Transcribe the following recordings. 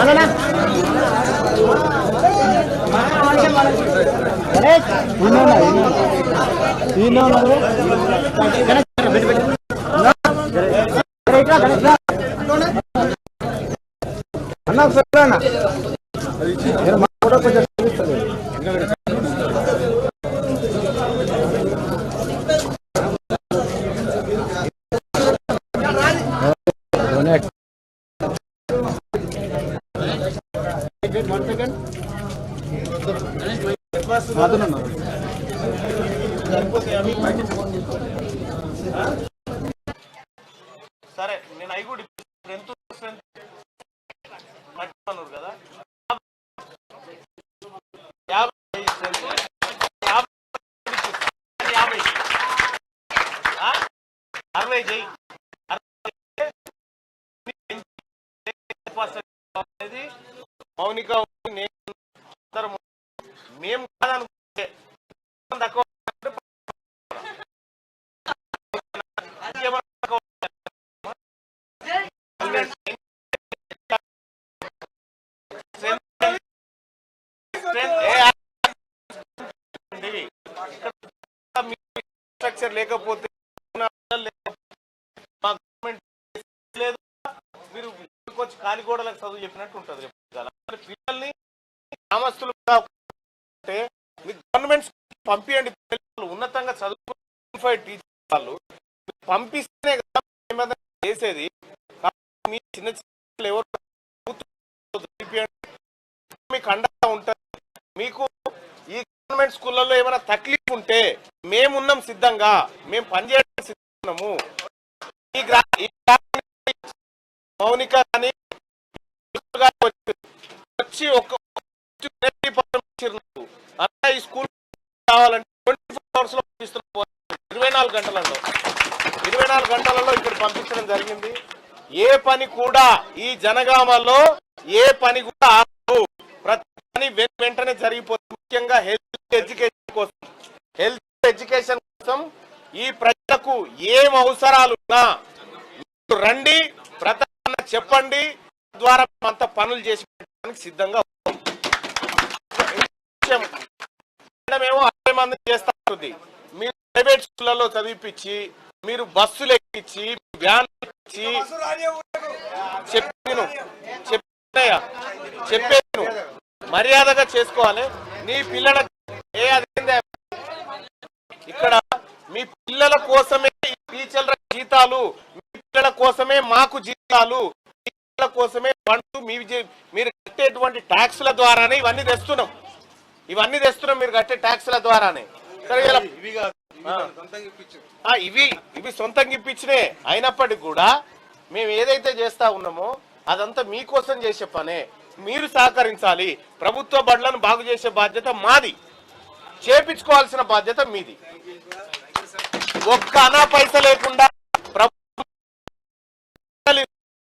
అన్న సరే అన్న నేను సరే నేను అవి కూడా స్ట్రెంత్ స్ట్రెంత్ అన్నారు కదా యాభై యాభై అరవై చెయ్యి అనేది మౌనిక మేము కాదనుకుంటే తక్కువ స్ట్రక్చర్ లేకపోతే మా లేదు మీరు వచ్చి కాలిగోడలకు చదువు చెప్పినట్టు ఉంటుంది రేపు పిల్లల్ని గ్రామస్తులు అంటే మీ గవర్నమెంట్ పంపించండి పిల్లలు ఉన్నతంగా చదువుకున్న టీచర్ వాళ్ళు. మీరు పంపిస్తేనే కదా చేసేది. మీ చిన్న చిన్న ఎవరు మీకు అండగా ఉంటుంది మీకు ఈ గవర్నమెంట్ స్కూళ్ళల్లో ఏమైనా తక్లీఫ్ ఉంటే మేమున్నాం సిద్ధంగా. మేము పనిచేయడానికి సిద్ధము ఈ గ్రా మౌనిక కానీ వచ్చి- వచ్చి ఒక కావాలంటే ట్వంటీ ఫోర్ అవర్స్లో పంపిస్తున్నాం ఇరవై నాలుగు గంటలలో. ఇరవై నాలుగు గంటలలో ఇక్కడ పంపించడం జరిగింది. ఏ పని కూడా ఈ జనగామలో ఏ పని కూడా ఆగదు ప్రతి పని వెంటనే జరిగిపోతుంది. ముఖ్యంగా హెల్త్ ఎడ్యుకేషన్ కోసం. హెల్త్ ఎడ్యుకేషన్ కోసం ఈ ప్రజలకు ఏం అవసరాలు ఉన్నా రండి ప్రతి చెప్పండి ద్వారా అంత పనులు చేసి సిద్ధంగా ఉన్నాం. విషయం, మంది చేస్తా ఉంటుంది మీరు ప్రైవేట్ స్కూళ్ళలో చదివిపించి మీరు బస్సులు ఎక్కించి వ్యాన్ ఎక్కించి చెప్పాను చెప్పానయ్యా చెప్పాను. మర్యాదగా చేసుకోవాలి. నీ పిల్లల ఏ అదేందే ఇక్కడ మీ పిల్లల కోసమే టీచర్ల జీతాలు మీ పిల్లల కోసమే మాకు జీతాలు మీ పిల్లల కోసమే పండు మీ మీరు కట్టేటువంటి ట్యాక్స్ల ద్వారానే ఇవన్నీ తెస్తున్నాం. ఇవన్నీ తెస్తున్నాం మీరు కట్టే ట్యాక్స్ల ద్వారానే. ఇవి ఇవి సొంతంగా ఇప్పించినే అయినప్పటికీ కూడా మేము ఏదైతే చేస్తా ఉన్నామో అదంతా మీకోసం చేసే పనే. మీరు సహకరించాలి. ప్రభుత్వ బడులను బాగు చేసే బాధ్యత మాది. చేపించుకోవాల్సిన బాధ్యత మీది. ఒక్క అనా పైస లేకుండా ప్రభుత్వం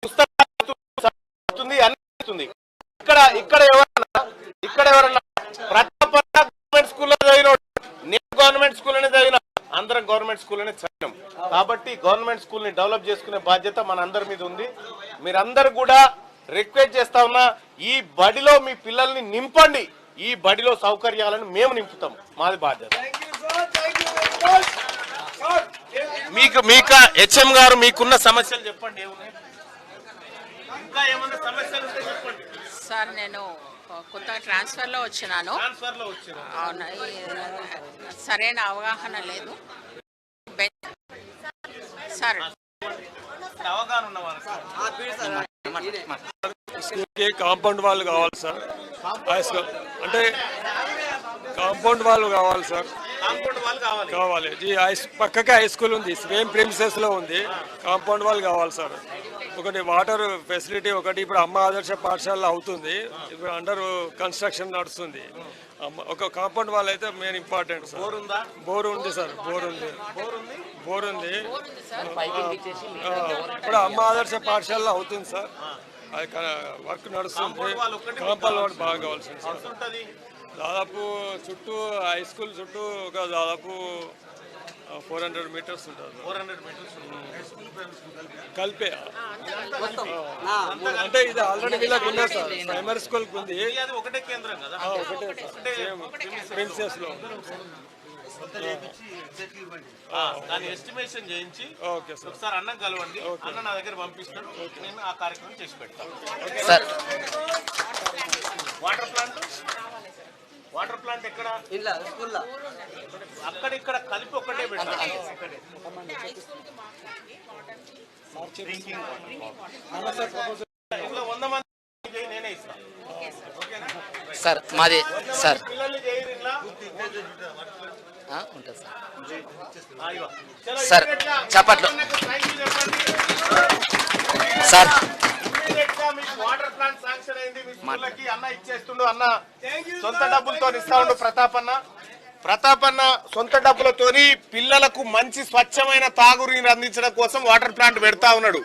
పుస్తకాలు అన్ని ఇస్తుంది. ఇక్కడ ఇక్కడ ఎవరన్నా ఇక్కడ ఎవరన్నా ప్రతాపన్న గవర్నమెంట్ స్కూల్లో చదివినోడు నేను గవర్నమెంట్ స్కూల్లోనే చదివిన గవర్నమెంట్ స్కూల్లోనే చదివినాం కాబట్టి గవర్నమెంట్ స్కూల్ని డెవలప్ చేసుకునే బాధ్యత మన అందరి మీద ఉంది. మీరందరూ కూడా రిక్వెస్ట్ చేస్తా ఉన్నా ఈ బడిలో మీ పిల్లల్ని నింపండి. ఈ బడిలో సౌకర్యాలను మేము నింపుతాం. మాది బాధ్యత. మీకు మీక హెచ్ఎం గారు మీకున్న సమస్యలు చెప్పండి. ఏమున్నాయి? ఇంకా ఏమన్నా సమస్యలు ఉంటే చెప్పండి. సార్ నేను కొత్తగా ట్రాన్స్ఫర్లో వచ్చినాను. అవునా సరైన అవగాహన లేదు. సార్. స్కూల్కి కాంపౌండ్ వాళ్ళు కావాలి సార్? అంటే కాంపౌండ్ వాళ్ళు కావాలి సార్. కావాలి. కావాలి హై పక్కకే హై స్కూల్ ఉంది. సేమ్ ప్రిన్సెస్లో ఉంది. కాంపౌండ్ వాళ్ళు కావాలి సార్. ఒకటి వాటర్ ఫెసిలిటీ ఒకటి ఇప్పుడు అమ్మ ఆదర్శ పాఠశాల అవుతుంది. ఇప్పుడు అండర్ కన్స్ట్రక్షన్ నడుస్తుంది. ఒక కాంపౌండ్ వాళ్ళు అయితే మెయిన్ ఇంపార్టెంట్ సార్. బోర్ ఉందా బోర్ ఉంది సార్ బోర్ ఉంది. బోర్ ఉంది. బోర్ ఉంది ఆ, ఇప్పుడు అమ్మ ఆదర్శ పాఠశాల అవుతుంది సార్. అది వర్క్ నడుస్తుంది. కాంపౌండ్ వాళ్ళు బాగా కావాల్సింది సార్. దాదాపు చుట్టూ హై స్కూల్ చుట్టూ ఒక దాదాపు ఫోర్ హండ్రెడ్ మీటర్స్ ఉంటుంది. ఫోర్ హండ్రెడ్ మీటర్స్ కలిపే? అంటే ఇది ఆల్రెడీ వీళ్ళకి ఉన్నది సార్. ప్రైమరీ స్కూల్కి ఉంది ఒకటే కేంద్రం కదా? ఒకటే ప్రిన్సెస్లో. ఆ, దాని ఎస్టిమేషన్ చేయించి ఓకే సార్. ఒకసారి అన్నం కలవండి. అన్న నా దగ్గర పంపిస్తాడు. నేను ఆ కార్యక్రమం చేసి పెడతాను సార్ వాటర్ ప్లాంట్ అక్కడ ఇక్కడ కలిపి ఒకటే పెట్టాలి. నేనే ఇస్తాను సార్. మాది సార్. ఉంటుంది సార్. సార్, చప్పట్లు. సార్ వాటర్ ప్లాంట్ శాంక్షన్ అయింది. మీ స్కూళ్ళకి అన్న ఇచ్చేస్తుండు. అన్న సొంత డబ్బులతో ఇస్తా ఉండు ప్రతాప్ అన్న. ప్రతాప్ అన్న సొంత డబ్బులతోని పిల్లలకు మంచి స్వచ్ఛమైన తాగునీరు అందించడం కోసం వాటర్ ప్లాంట్ పెడతా ఉన్నాడు.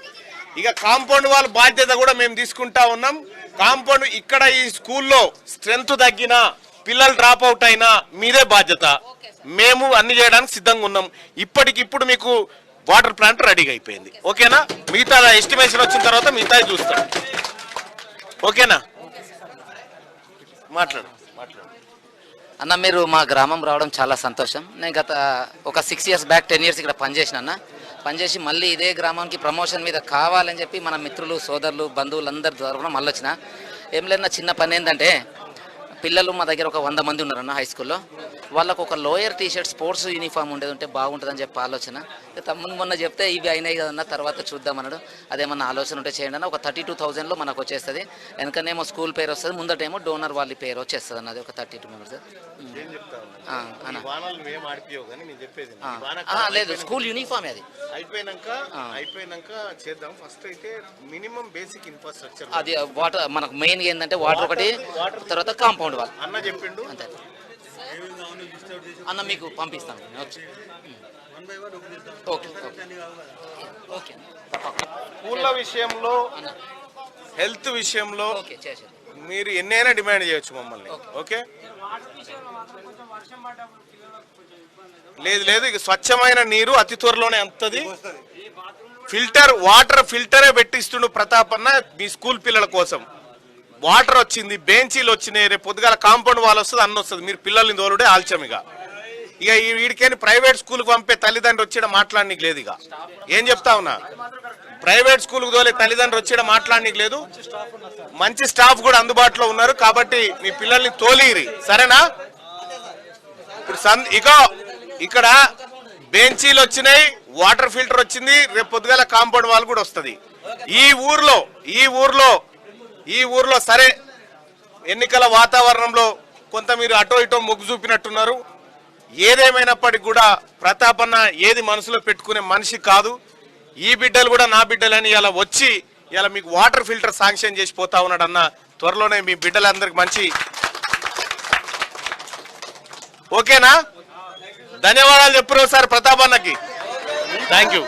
ఇక కాంపౌండ్ వాళ్ళ బాధ్యత కూడా మేము తీసుకుంటా ఉన్నాం. కాంపౌండ్ ఇక్కడ ఈ స్కూల్లో స్ట్రెంత్ తగ్గినా పిల్లలు డ్రాప్ అవుట్ అయినా మీదే బాధ్యత. మేము అన్ని చేయడానికి సిద్ధంగా ఉన్నాం. ఇప్పటికిప్పుడు మీకు వాటర్ ప్లాంట్ రెడీగా అయిపోయింది. ఓకేనా? మిగతా ఎస్టిమేషన్ వచ్చిన తర్వాత మిగతా చూస్తాం. ఓకేనా? మాట్లాడు మాట్లాడు. అన్న మీరు మా గ్రామం రావడం చాలా సంతోషం. నేను గత ఒక six years back ten years ఇక్కడ పనిచేసిన అన్న. పనిచేసి మళ్ళీ ఇదే గ్రామానికి ప్రమోషన్ మీద కావాలని చెప్పి మన మిత్రులు సోదరులు బంధువులందరి తరఫున మళ్ళీ వచ్చిన ఏం లేదన్న చిన్న పని ఏంటంటే పిల్లలు మా దగ్గర ఒక వంద మంది ఉన్నారన్న హై స్కూల్లో వాళ్ళకు ఒక lower T shirt sports uniform ఉండేది ఉంటే బాగుంటుందని చెప్పి ఆలోచన. ఇక తమ్ముడు మొన్న చెప్తే ఇవి అయినాయి కదన్న తర్వాత చూద్దాం అన్నాడు. అదేమన్నా ఆలోచన ఉంటే చేయండి అన్న. ఒక థర్టీ టూ థౌజండ్లో మనకు వచ్చేస్తుంది. వెనకనేమో స్కూల్ పేరు వస్తుంది. ముందటేమో డోనర్ వాళ్ళ పేరు వచ్చేస్తుంది అన్నది ఒక థర్టీ టూ మెంబర్స్ లేదు స్కూల్ యూనిఫామ్ అది. అయిపోయినాక అయిపోయినాక చేద్దాం. ఫస్ట్ అయితే మినిమం బేసిక్ ఇన్ఫ్రాస్ట్రక్చర్ అది వాటర్ మనకు మెయిన్ ఏంటంటే వాటర్ ఒకటి తర్వాత కాంపౌండ్ వాల్ అన్న చెప్పిండు. అంతే. అన్న మీకు పంపిస్తాను. ఓకే. ఓకే. స్కూళ్ళ విషయంలో హెల్త్ విషయంలో మీరు ఎన్నైనా డిమాండ్ చేయొచ్చు మమ్మల్ని. ఓకే. లేదు లేదు. ఇక స్వచ్ఛమైన నీరు అతి త్వరలోనే అంతది. ఫిల్టర్ వాటర్ ఫిల్టరే పెట్టిస్తుండు ప్రతాప్ అన్న మీ స్కూల్ పిల్లల కోసం. వాటర్ వచ్చింది బెంచీలు వచ్చినాయి రేపు పొద్దుగాల కాంపౌండ్ వాల్ వస్తుంది అన్న వస్తుంది. మీరు పిల్లల్ని తోలుడే ఆల్చం ఇక. ఇక ఈ వీడికేని ప్రైవేట్ స్కూల్కి పంపే తల్లిదండ్రులు వచ్చి మాట్లాడనీకి లేదు ఇక. ఏం చెప్తా ఉన్నా? ప్రైవేట్ స్కూల్కి తోలే తల్లిదండ్రులు వచ్చి మాట్లాడనీకి లేదు. మంచి స్టాఫ్ కూడా అందుబాటులో ఉన్నారు. కాబట్టి మీ పిల్లల్ని తోలిరి. సరేనా? ఇప్పుడు సంద్ ఇక ఇక్కడ బెంచీలు వచ్చినాయి వాటర్ ఫిల్టర్ వచ్చింది రేపు పొద్దుగాల కాంపౌండ్ వాల్ కూడా వస్తుంది. ఈ ఊర్లో ఈ ఊర్లో ఈ ఊర్లో సరే ఎన్నికల వాతావరణంలో కొంత మీరు అటో ఇటో మొగ్గు చూపినట్టున్నారు. ఏదేమైనప్పటికీ కూడా ప్రతాపన్న ఏది మనసులో పెట్టుకునే మనిషి కాదు. ఈ బిడ్డలు కూడా నా బిడ్డలని ఇలా వచ్చి ఇలా మీకు వాటర్ ఫిల్టర్ శాంక్షన్ చేసి పోతా ఉన్నాడు అన్న త్వరలోనే మీ బిడ్డలందరికి మంచి ఓకేనా? ధన్యవాదాలు చెప్పరు సార్ ప్రతాప్ అన్నకి థ్యాంక్ యూ